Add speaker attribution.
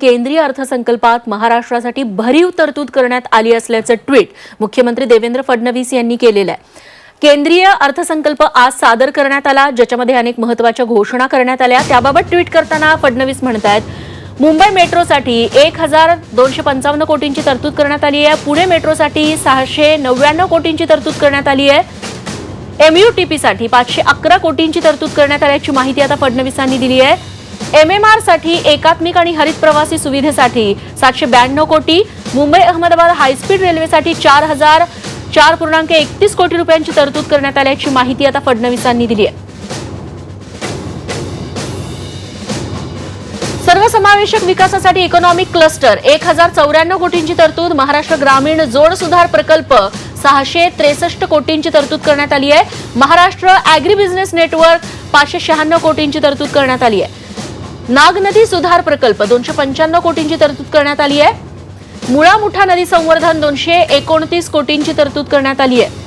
Speaker 1: केंद्रीय अर्थसंकल्पात महाराष्ट्रासाठी भरीव तरतूद करण्यात आली असल्याचं ट्विट मुख्यमंत्री देवेंद्र फडणवीस यांनी केलेलं आहे. केंद्रीय अर्थसंकल्प आज सादर करण्यात आला ज्याच्यामध्ये अनेक महत्त्वाच्या घोषणा करण्यात आल्या. त्याबाबत ट्विट करताना फडणवीस म्हणत आहेत मुंबई मेट्रोसाठी एक हजार दोनशे पंचावन्न कोटींची तरतूद करण्यात आली आहे. पुणे मेट्रोसाठी सहाशे नव्याण्णव कोटींची तरतूद करण्यात आली आहे. एमयूटीपीसाठी पाचशे अकरा कोटींची तरतूद करण्यात आल्याची माहिती आता फडणवीसांनी दिली आहे. एमएमआरसाठी एकात्मिक आणि हरित प्रवासी सुविधेसाठी सातशे ब्याण्णव कोटी मुंबई अहमदाबाद हायस्पीड रेल्वेसाठी चार हजार चार पूर्णांक एकतीस कोटी रुपयांची तरतूद करण्यात आल्याची माहिती आता फडणवीसांनी दिली आहे. सर्वसमावेशक विकासासाठी इकॉनॉमिक क्लस्टर एक हजार चौऱ्याण्णव कोटींची तरतूद महाराष्ट्र ग्रामीण जोड सुधार प्रकल्प सहाशे त्रेसष्ट कोटींची तरतूद करण्यात आली आहे. महाराष्ट्र अॅग्री बिझनेस नेटवर्क पाचशे शहाण्णव कोटींची तरतूद करण्यात आली आहे. नाग नदी सुधार प्रकल्प. दोनशे पंच्याण्णव कोटींची तरतूद करण्यात आली आहे. मुळा मुठा नदी संवर्धन दोनशे एकोणतीस कोटींची तरतूद करण्यात आली आहे.